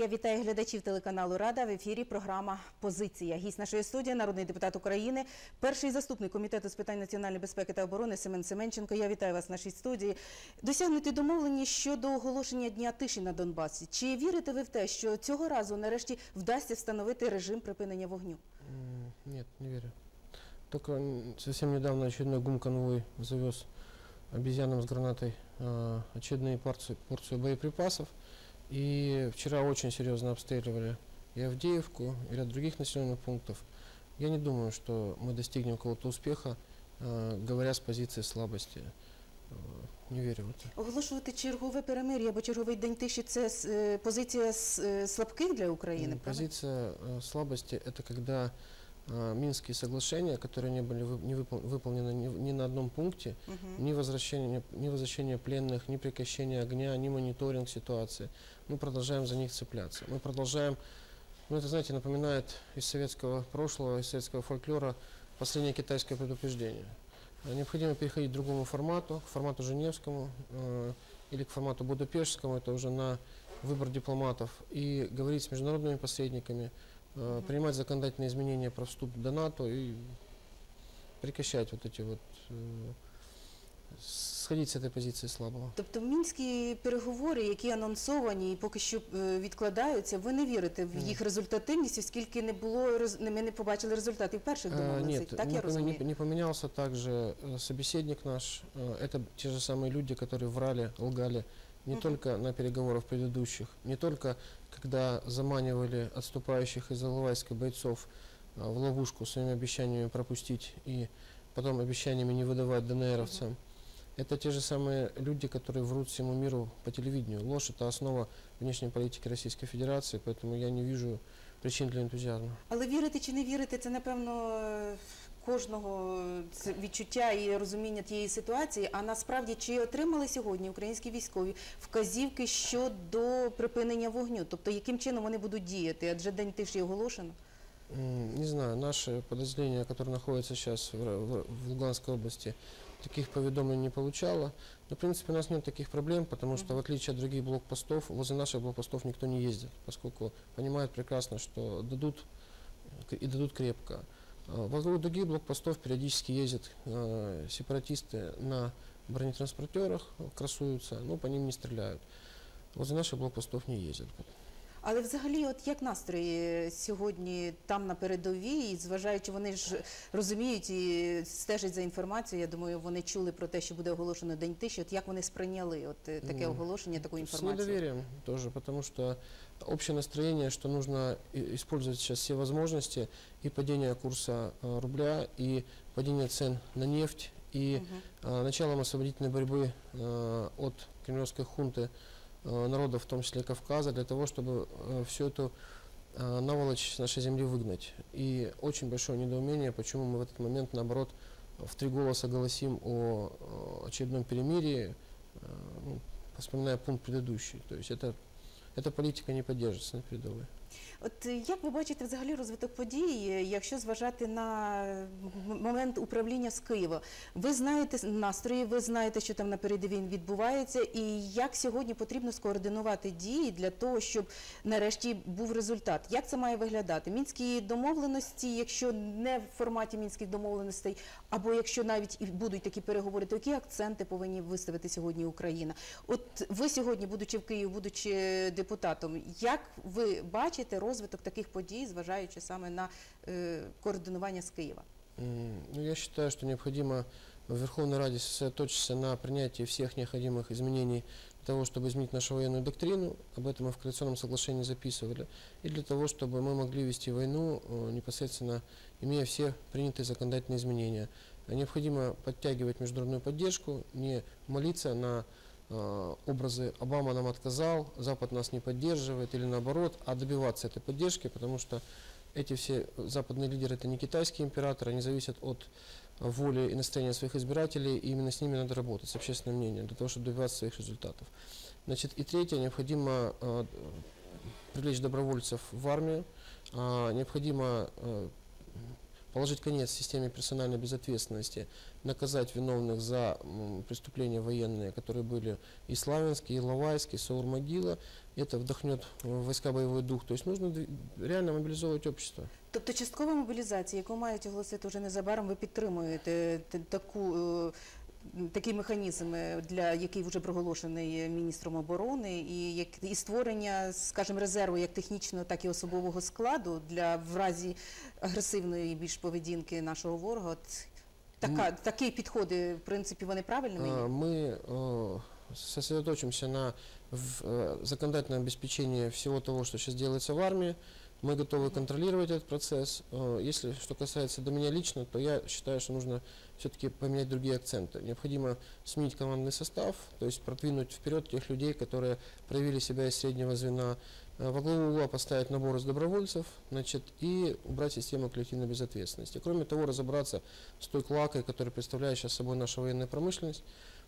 Я вітаю глядачів телеканалу Рада в ефірі. Програма Позиція. Гість нашої студії, народний депутат України, перший заступник комітету з питань національної безпеки та оборони Семен Семенченко. Я вітаю вас в нашій студії. Досягнути домовлені щодо оголошення дня тиші на Донбасі. Чи вірите ви в те, що цього разу нарешті вдасться встановити режим припинення вогню? Нет, не верю. Только м, совсем недавно очередной гум-конвой завез обезьянам с гранатой очередные порции, порцию. И вчера очень серьезно обстреливали и Авдеевку, и ряд других населенных пунктов. Я не думаю, что мы достигнем какого-то успеха, э, говоря с позиции слабости. Э, Не верю в это. Оголошувати чергове перемир'я або черговий день тиші це е, позиція с- е, слабких для України. М, правильно? Позиция э, слабости – это когда э, Минские соглашения, которые не были не выпол- выполнены ни, ни на одном пункте, Мгм. ни возвращение, ни возвращение пленных, ни прекращение огня, ни мониторинг ситуации. Мы продолжаем за них цепляться. Мы продолжаем, ну это, знаете, напоминает из советского прошлого, из советского фольклора последнее китайское предупреждение. Э, Необходимо переходить к другому формату, к формату Женевскому э, или к формату Будапештскому, это уже на выбор дипломатов, и говорить с международными посредниками, э, принимать законодательные изменения про вступ до НАТО и прекращать вот эти вот э, сходить с этой позиции слабого. Тобто мінські переговори, які анонсовані і поки що е, відкладаються, ви не вірите в Ні. їх результативність, оскільки не було роз- не- ми не побачили результатів перших Э, домовленостей. Нет, Так не, я поме- розумію. не- не поменялся также э, собеседник наш. Э, Это те же самые люди, которые врали, лгали не только на переговорах предыдущих, не только когда заманивали отступающих из Иловайска бойцов э, в ловушку своими обещаниями пропустить и потом обещаниями не выдавать ДНРовцам. Это те же самые люди, которые врут всему миру по телевидению. Ложь – это основа внешней политики Российской Федерации, поэтому я не вижу причин для энтузиазма. Але вірити чи не вірити, це напевно кожного відчуття і розуміння тієї ситуації. А насправді чи отримали сьогодні українські військові вказівки щодо припинення вогню? Тобто яким чином вони будуть діяти? Адже день тиші оголошено. Не знаю, наши подразделения, которые находятся сейчас в Луганской области, таких поведомлений не получало. Но, в принципе, у нас нет таких проблем, потому что, в отличие от других блокпостов, возле наших блокпостов никто не ездит, поскольку понимают прекрасно, что дадут э, и дадут крепко. А Вокруг других блокпостов периодически ездят э, сепаратисты на бронетранспортерах, э, красуются, но по ним не стреляют. Возле наших блокпостов не ездят. Але взагалі, от як настрої сьогодні там на передовій, і зважаючи, вони ж розуміють і стежать за інформацією. Я думаю, вони чули про те, що буде оголошено день тиші. От як вони сприйняли от е, таке Ну, оголошення, таку С інформацію? недоверием тоже, потому что общее настроение, что нужно и- использовать сейчас все возможности и падение курса э, рубля, и падение цен на нефть, и Мгм. э, началом освободительной борьбы э, от кремлевской хунты э, Народов, в том числе Кавказа, для того, чтобы всю эту э, наволочь с нашей земли выгнать. И очень большое недоумение, почему мы в этот момент, наоборот, в три голоса голосим о э, очередном перемирии, э, ну, вспоминая пункт предыдущий. То есть это, эта политика не поддерживается на передовой. От е, як ви бачите взагалі розвиток подій, е, якщо зважати на момент управління з Києва? Ви знаєте настрої, ви знаєте, що там на передовій відбувається, і як сьогодні потрібно скоординувати дії для того, щоб нарешті був результат? Як це має виглядати? Мінські домовленості, якщо не в форматі мінських домовленостей, або якщо навіть і будуть такі переговори, то які акценти повинні виставити сьогодні Україна? От ви сьогодні, будучи в Києві, будучи депутатом, як ви бачите розвиток таких подій, зважаючи саме на е, координування з Києва? М, Ну, я считаю, что необходимо в Верховной Раде сосредоточиться на принятии всех необходимых изменений для того, чтобы изменить нашу военную доктрину. Об этом мы в коалиционном соглашении записывали. И для того, чтобы мы могли вести войну э, непосредственно, имея все принятые законодательные изменения. А Необходимо подтягивать международную поддержку, не молиться на э, образы «Обама нам отказал», «Запад нас не поддерживает» или наоборот, а добиваться этой поддержки, потому что эти все западные лидеры это не китайские императоры, они зависят от э, воли и настроения своих избирателей, и именно с ними надо работать, с общественным мнением, для того, чтобы добиваться своих результатов. Значит, и третье, необходимо э, привлечь добровольцев в армию, а, необходимо э, положить конец системе персональной безответственности, наказать виновных за м, преступления военные, которые были и Славянске, и Лавайске, и Саур-Могила. Это вдохнет в войска боевой дух. То есть нужно дви- реально мобилизовывать общество. Тобто часткова мобілізація, яку мають оголосити вже незабаром, ви підтримуєте т- таку. е, Такий механізм, е, для який вже проголошений міністром оборони, і як і створення, скажімо, резерву як технічного, так і особового складу для в разі агресивної більш поведінки нашого ворога. От така такі підходи, в принципі, вони правильними є? А, Мы э, сосредоточимся на в- э, законодательном обеспечении всего того, что сейчас делается в армии. Мы готовы контролировать этот процесс. Э, Если что касается до меня лично, то я считаю, что нужно все-таки поменять другие акценты. Необходимо сменить командный состав, то есть продвинуть вперед тех людей, которые проявили себя из среднего звена. Э, Во главу угла поставить набор из добровольцев значит, и убрать систему коллективной безответственности. Кроме того, разобраться с той клакой, которая представляет сейчас собой наша военная промышленность,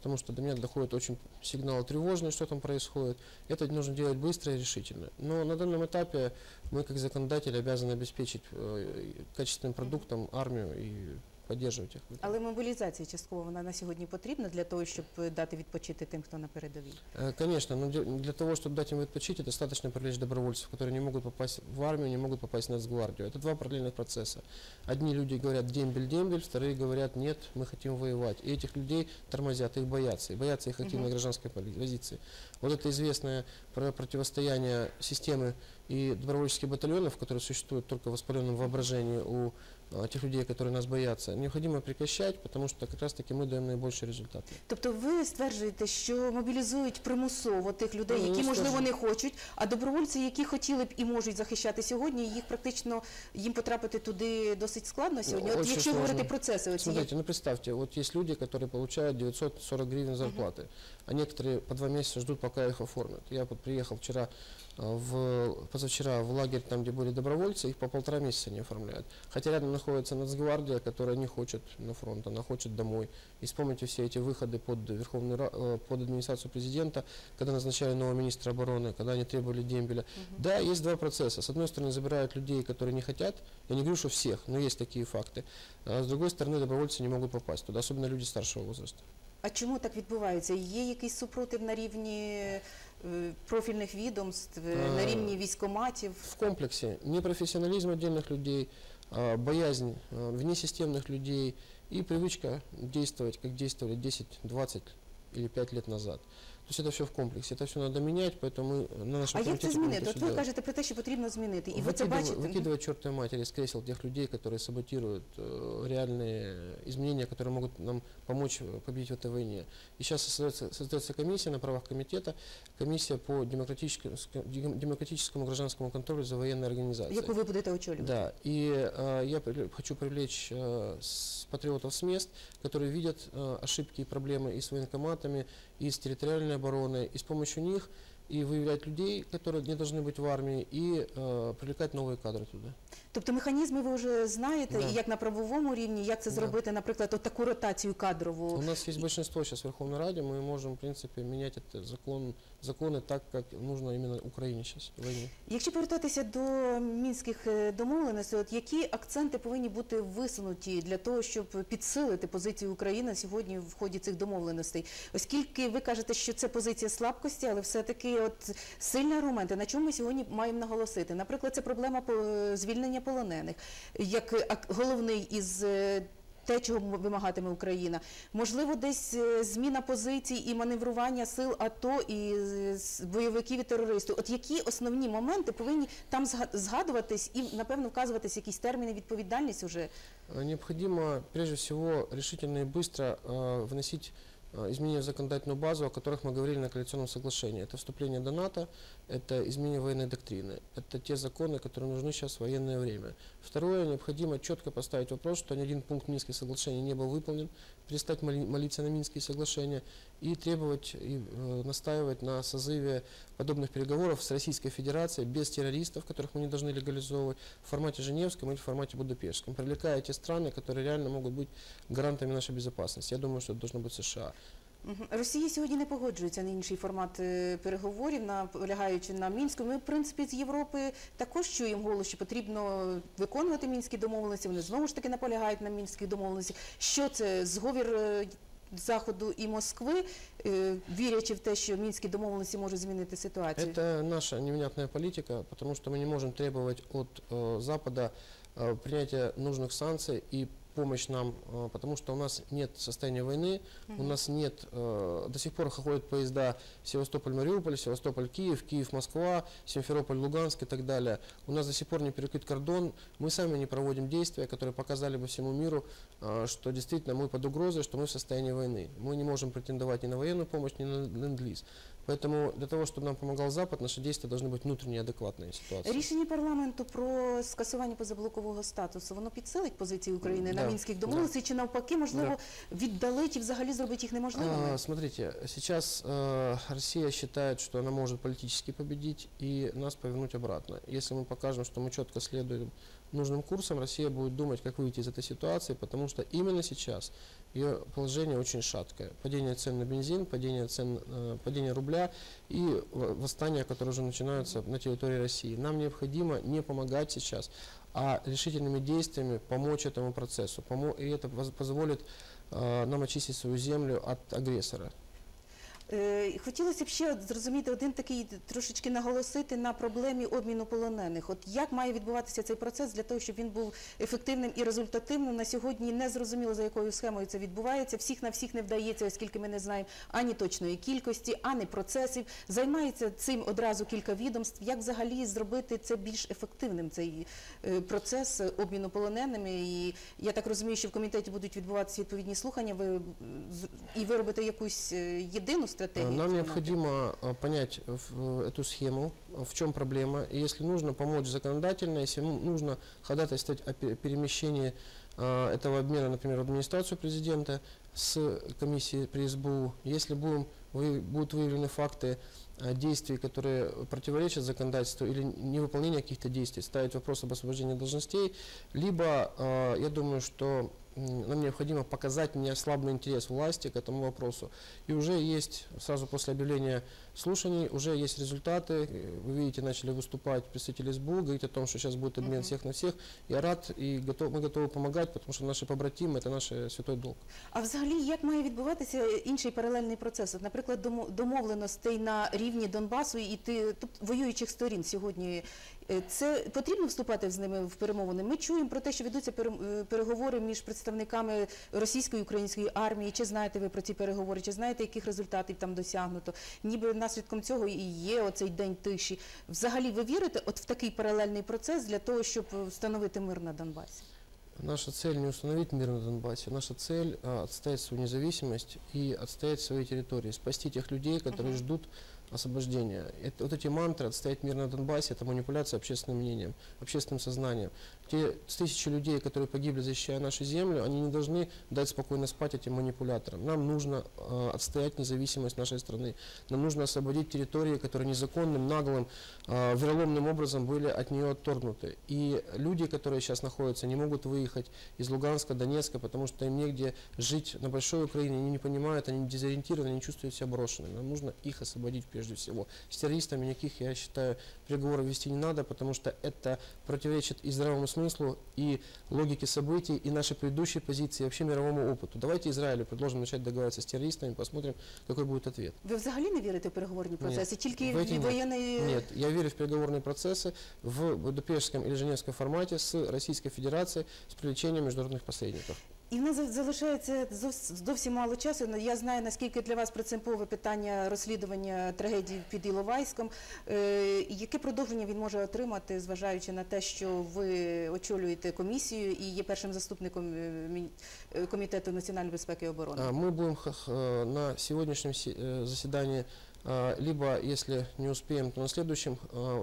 потому что до меня доходит очень сигнал тревожный, что там происходит. Это нужно делать быстро и решительно. Но на данном этапе мы, как законодатели, обязаны обеспечить э, качественным продуктом армию и поддерживать их. в этом. Але мобілізація частково вона на сьогодні потрібна для того, щоб дати відпочити тим, хто на передовій. Э, Конечно, но для, для того, чтобы дать им отпочить, достаточно привлечь добровольцев, которые не могут попасть в армию, не могут попасть в Нацгвардию. Это два параллельных процесса. Одни люди говорят дембель-дембель, вторые говорят нет, мы хотим воевать. И этих людей тормозят, их боятся. И боятся их активной Мгм. гражданской пози- позиции. Вот это известное про противостояние системы и добровольческих батальонов, которые существуют только в воспаленном воображении у а, тех людей, которые нас боятся, необходимо прекращать, потому что как раз-таки мы даем наибольшие результаты. Тобто ви стверджуєте, що мобілізують примусово тих людей, Ну, які не можливо скажу. не хочуть, а добровольці, які хотіли б і можуть захищати сьогодні, їх практично їм потрапити туди досить складно сьогодні. От очень якщо сложно. говорити процеси, оці Смотрите, ну представьте, вот есть люди, которые получают 940 гривен зарплаты, а некоторые по два месяца ждут, пока их оформят. Я вот приехал вчера, а, в, позавчера в лагерь, там, где были добровольцы, их по полтора месяца не оформляют. Хотя рядом находится Нацгвардия, которая не хочет на фронт, она хочет домой. И вспомните все эти выходы под, Верховный, Ра- э, под администрацию президента, когда назначали нового министра обороны, когда они требовали дембеля. Да, есть два процесса. С одной стороны, забирают людей, которые не хотят. Я не говорю, что всех, но есть такие факты. А с другой стороны, добровольцы не могут попасть туда, особенно люди старшего возраста. А чому так відбувається? Є якийсь супротив на рівні е, профільних відомств, е, на Е, рівні військоматів? В комплексе непрофессионализм отдельных людей, а, боязнь внесистемных людей и привычка действовать, как действовали 10, 20 или 5 лет назад. То есть это все в комплексе, это все надо менять, поэтому мы на нашем А як це комитете будем змінити? это От всё ви делать. кажете про те, що потрібно змінити, і ви це Выкидыва- бачите? Мгм. Выкидывать чертовой матери с кресел тех людей, которые саботируют э, реальные изменения, которые могут нам помочь э, победить в этой войне. И сейчас создается, создается комиссия на правах комитета, комиссия по демократическому, демократическому гражданскому контролю за военной организацией. Яку ви будете очолювати? Да, и э, я привле- хочу привлечь э, с патриотов с мест, которые видят э, ошибки и проблемы и с военкоматами, и с территориальной обороной, и с помощью них и выявлять людей, которые не должны быть в армии, и э, привлекать новые кадры туда. Тобто механізми ви вже знаєте, Да. і як на правовому рівні, як це Да. зробити, наприклад, от таку ротацію У кадрову. нас есть большинство сейчас в Верховной Раде, мы можем, в принципе, менять это закон, законы так, как нужно именно Украине сейчас в войне. Якщо повертатися до мінських е, домовленостей, от які акценти повинні бути висунуті для того, щоб підсилити позицію України сьогодні в ході цих домовленостей? Оскільки ви кажете, що це позиція слабкості, але все-таки от сильні аргументи, на чому ми сьогодні маємо наголосити? Наприклад, це проблема по- звільнення полонених, як е, головний із е, те, чого вимагатиме Україна. Можливо, десь е, зміна позицій і маневрування сил АТО і е, с- бойовиків і терористів. От які основні моменти повинні там зга- згадуватись і, напевно, вказуватись якісь терміни відповідальність уже? Э, Необходимо, прежде всего, решительно и быстро э, вносить э, изменения в законодательную базу, о которых мы говорили на коалиционном соглашении. Это вступление до НАТО, это изменение военной доктрины. Это те законы, которые нужны сейчас в военное время. Второе, необходимо четко поставить вопрос, что ни один пункт Минских соглашений не был выполнен, перестать моли- молиться на Минские соглашения и требовать и э, настаивать на созыве подобных переговоров с Российской Федерацией без террористов, которых мы не должны легализовывать, в формате Женевском или в формате Будапештском, привлекая те страны, которые реально могут быть гарантами нашей безопасности. Я думаю, что это должно быть США. Мгм. Росія сьогодні не погоджується на інший формат е, переговорів, наполягаючи на мінську. Ми, в принципі, з Європи також чуємо голос, що потрібно виконувати мінські домовленості. Вони знову ж таки наполягають на мінських домовленостях. Що це зговір е, Заходу і Москви, е, вірячи в те, що мінські домовленості можуть змінити ситуацію? Это наша невнятная политика, потому что мы не можем требовать от э, Запада э, принятия нужных санкций и помощь нам, э, потому что у нас нет состояния войны, у нас нет, э, до сих пор ходят поезда Севастополь-Мариуполь, Севастополь-Киев, Киев-Москва, Симферополь-Луганск и так далее. У нас до сих пор не перекрыт кордон, мы сами не проводим действия, которые показали бы всему миру, э, что действительно мы под угрозой, что мы в состоянии войны. Мы не можем претендовать ни на военную помощь, ни на ленд-лиз. Поэтому для того, чтобы нам помогал Запад, наши действия должны быть внутренне адекватные ситуации. Рішення парламенту про скасування позаблокового статусу воно підсилить позиції України на Да, мінських домовленостей, чи навпаки, можливо, віддалить і взагалі зробить їх неможливими? А, смотрите, сейчас э, Россия считает, что она может политически победить и нас повернуть обратно. Если мы покажем, что мы четко следуем нужным курсом, Россия будет думать, как выйти из этой ситуации, потому что именно сейчас ее положение очень шаткое. Падение цен на бензин, падение цен, э, падение рубля и в- восстания, которые уже начинаются на территории России. Нам необходимо не помогать сейчас, а решительными действиями помочь этому процессу. Помо- и это воз- позволит э, нам очистить свою землю от агрессора. Е, Хотілося б ще зрозуміти один такий трошечки наголосити на проблемі обміну полонених. От як має відбуватися цей процес для того, щоб він був ефективним і результативним? На сьогодні не зрозуміло за якою схемою це відбувається. Всіх на всіх не вдається, оскільки ми не знаємо ані точної кількості, ані процесів. Займається цим одразу кілька відомств. Як взагалі зробити це більш ефективним? Цей е, процес обміну полоненими? І я так розумію, що в комітеті будуть відбуватися відповідні слухання. Ви і виробити якусь е, єдину стратегію? В Нам необходимо э, понять эту схему, в чем проблема, и если нужно, помочь законодательно, если ну- нужно ходатайствовать о пе- перемещении э, этого обмена, например, в администрацию президента с комиссией при СБУ, если будем, вы- будут выявлены факты э, действий, которые противоречат законодательству или невыполнения каких-то действий, ставить вопрос об освобождении должностей, либо я думаю, что нам необходимо показать неослабный интерес власти к этому вопросу. И уже есть, сразу после объявления слушаний, уже есть результаты. Э, Вы видите, начали выступать представители СБУ, говорить о том, что сейчас будет обмен Мгм. всех на всех. Я рад и готов, мы готовы помогать, потому что наши побратимы – это наш э, святой долг. А взагалі, як має відбуватися інший паралельний процес? От, наприклад, домо- домовленостей на рівні Донбасу і ти тут воюючих сторін сьогодні. е, Це потрібно вступати з ними в перемовини. Ми чуємо про те, що ведуться е, переговори між представниками російської і української армії. Чи знаєте ви про ці переговори? Чи знаєте, яких результатів там досягнуто? Ніби наслідком цього і є оцей день тиші. Взагалі, ви вірите от в такий паралельний процес для того, щоб встановити мир на Донбасі? Наша цель не установить мир на Донбассе, наша цель отстоять свою независимость и отстоять свои территории, спасти тех людей, которые Мгм. ждут освобождения. Это, вот эти мантры «отстоять мир на Донбассе» – это манипуляция общественным мнением, общественным сознанием. Те тысячи людей, которые погибли, защищая нашу землю, они не должны дать спокойно спать этим манипуляторам. Нам нужно э, отстоять независимость нашей страны. Нам нужно освободить территории, которые незаконным, наглым, э, вероломным образом были от нее отторгнуты. И люди, которые сейчас находятся, не могут выехать из Луганска, Донецка, потому что им негде жить на большой Украине, они не понимают, они дезориентированы, они чувствуют себя брошенными. Нам нужно их освободить прежде всего. С террористами никаких, я считаю, переговоров вести не надо, потому что это противоречит и здравому смыслу, и логике событий, и нашей предыдущей позиции, и вообще мировому опыту. Давайте Израилю предложим начать договариваться с террористами, посмотрим, какой будет ответ. Ви взагалі не вірите в переговорні процеси? Тільки в эти нет. воєнний Нет, я верю в переговорные процессы в Будапештском или Женевском формате с Российской Федерацией с привлечением международных посредников. І в нас за- залишається зовс- зовсім мало часу. Ну, Я знаю, наскільки для вас принципове питання розслідування трагедії під Іловайськом. Е, Яке продовження він може отримати, зважаючи на те, що ви очолюєте комісію і є першим заступником е, мін- е, комітету національної безпеки і оборони? А, Мы будем х- х- э, на сегодняшнем се- э, заседании, а, либо, если не успеем, то на следующем а,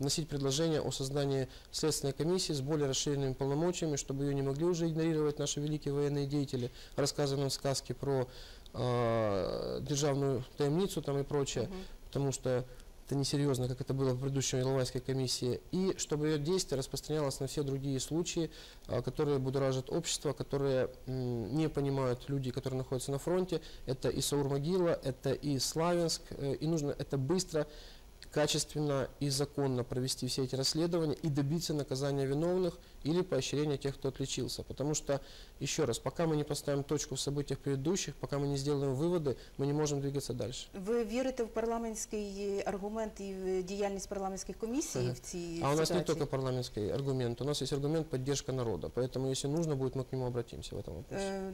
вносить предложение о создании следственной комиссии с более расширенными полномочиями, чтобы ее не могли уже игнорировать наши великие военные деятели, рассказывая нам сказки про а, державную таемницу там и прочее, Мгм. потому что это несерьезно, как это было в предыдущей Иловайской комиссии, и чтобы ее действие распространялось на все другие случаи, а, которые будоражат общество, которые не понимают люди, которые находятся на фронте. Это и Саур-Могила, это и Славянск, э, и нужно это быстро, качественно и законно провести все эти расследования и добиться наказания виновных или поощрения тех, кто отличился. Потому что, еще раз, пока мы не поставим точку в событиях предыдущих, пока мы не сделаем выводы, мы не можем двигаться дальше. Ви вірите в парламентський аргумент і в діяльність парламентських комісій Ага. в цій А у нас не ситуації? только парламентский аргумент, у нас есть аргумент поддержка народа. Поэтому, если нужно будет, мы к нему обратимся в этом вопросе. Е,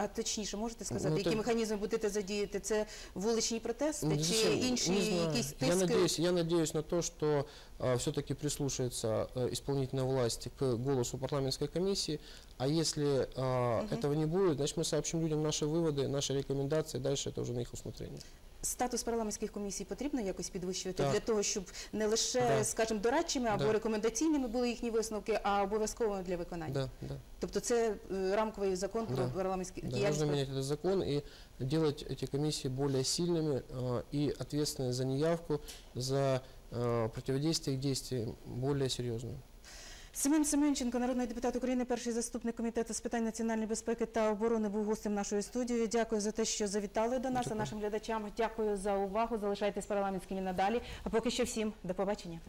А точніше, можете сказати, Ну, які то- механізми будете задіяти? Це вуличні протести Ну, чи зачем? інші Не знаю. якісь я тиски? надеюсь, я надеюсь на то, что все-таки прислушается э, исполнительная власть к голосу парламентской комиссии. А если а, этого не будет, значит мы сообщим людям наши выводы, наши рекомендации. Дальше это уже на их усмотрение. Статус парламентських комісій потрібно якось підвищувати Так. для того, щоб не лише, Да. скажімо, дорадчими або Да. рекомендаційними були їхні висновки, а обов'язковими для виконання. Да, да. Тобто це е, рамковий закон про Да. парламентські Да, діяльність. нужно менять этот закон и делать эти комиссии более сильными а, и ответственные за неявку, за а, противодействие их действиям более серьезными. Семен Семенченко, народний депутат України, перший заступник комітету з питань національної безпеки та оборони, був гостем нашої студії. Дякую за те, що завітали до нас. А нашим глядачам дякую за увагу. Залишайтесь парламентськими надалі. А поки що всім до побачення.